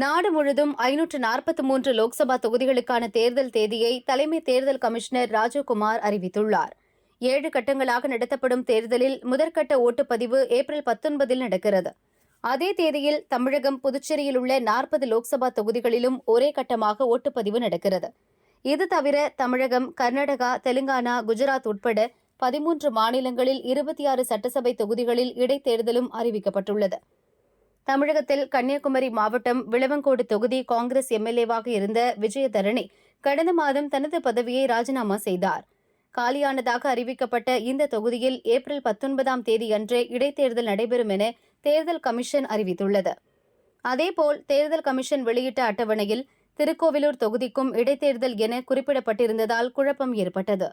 நாடு முழுதும் ஐநூற்று நாற்பத்தி மூன்று லோக்சபா தொகுதிகளுக்கான தேர்தல் தேதியை தலைமை தேர்தல் கமிஷனர் ராஜீவ்குமார் அறிவித்துள்ளார். ஏழு கட்டங்களாக நடத்தப்படும் தேர்தலில் முதற்கட்ட ஓட்டுப்பதிவு ஏப்ரல் பத்தொன்பதில் நடக்கிறது. அதே தேதியில் தமிழகம் புதுச்சேரியில் உள்ள நாற்பது லோக்சபா தொகுதிகளிலும் ஒரே கட்டமாக ஓட்டுப்பதிவு நடக்கிறது. இது தவிர தமிழகம் கர்நாடகா தெலுங்கானா குஜராத் உட்பட பதிமூன்று மாநிலங்களில் இருபத்தி ஆறு சட்டசபை தொகுதிகளில் இடைத்தேர்தலும் அறிவிக்கப்பட்டுள்ளது. தமிழகத்தில் கன்னியாகுமரி மாவட்டம் விளவங்கோடு தொகுதி காங்கிரஸ் எம்எல்ஏவாக இருந்த விஜயதரணி கடந்த மாதம் தனது பதவியை ராஜினாமா செய்தார். காலியானதாக அறிவிக்கப்பட்ட இந்த தொகுதியில் ஏப்ரல் பத்தொன்பதாம் தேதியன்றே இடைத்தேர்தல் நடைபெறும் என தேர்தல் கமிஷன் அறிவித்துள்ளது. அதேபோல் தேர்தல் கமிஷன் வெளியிட்ட அட்டவணையில் திருக்கோவிலூர் தொகுதிக்கும் இடைத்தேர்தல் என குறிப்பிடப்பட்டிருந்ததால் குழப்பம் ஏற்பட்டது.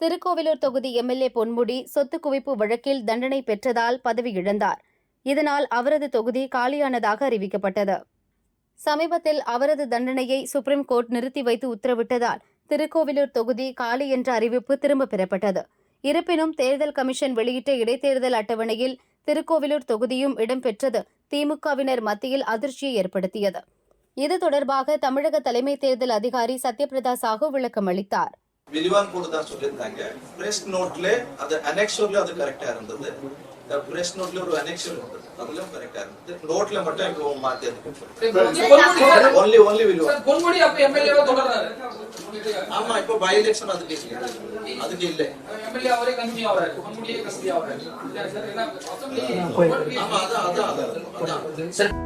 திருக்கோவிலூர் தொகுதி எம்எல்ஏ பொன்முடி சொத்து குவிப்பு வழக்கில் தண்டனை பெற்றதால் பதவி இழந்தார். இதனால் அவரது தொகுதி காலியானதாக அறிவிக்கப்பட்டது. சமீபத்தில் அவரது தண்டனையை சுப்ரீம் கோர்ட் நிறுத்தி வைத்து உத்தரவிட்டதால் திருக்கோவிலூர் தொகுதி காலி என்ற அறிவிப்பு திரும்பப் பெறப்பட்டது. இருப்பினும் தேர்தல் கமிஷன் வெளியிட்ட இடைத்தேர்தல் அட்டவணையில் திருக்கோவிலூர் தொகுதியும் இடம்பெற்றது திமுகவினர் மத்தியில் அதிர்ச்சியை ஏற்படுத்தியது. இது தொடர்பாக தமிழக தலைமை தேர்தல் அதிகாரி சத்யபிரதா சாஹூ விளக்கம் அளித்தார். விரிவான் கூட தான் சொல்லியிருந்தாங்க. பிரஸ் நோட்ல அது அனெக்ஷர்ல அது கரெக்டா இருந்தது. பிரஸ் நோட்ல ஒரு அனெக்ஷர் இருந்தது. அதுலயும் கரெக்டா இருந்தது. நோட்ல மட்டும் இப்போ மாத்தி பொன்முடி ஒன்லி ஒன்லி விரிவான் சார், பொன்முடி அப்ப எம்எல்ஏவா தொடர்றாரு. ஆமா இப்போ பை எலெக்ஷன் அதுக்கு இல்லை. அதுக்கு இல்ல. எம்எல்ஏ அவரே கண்டினியூ ஆகிறாரு பொன்முடியே என்ன? அசம்பிளி ஆமா அதான் அதான் அதான்.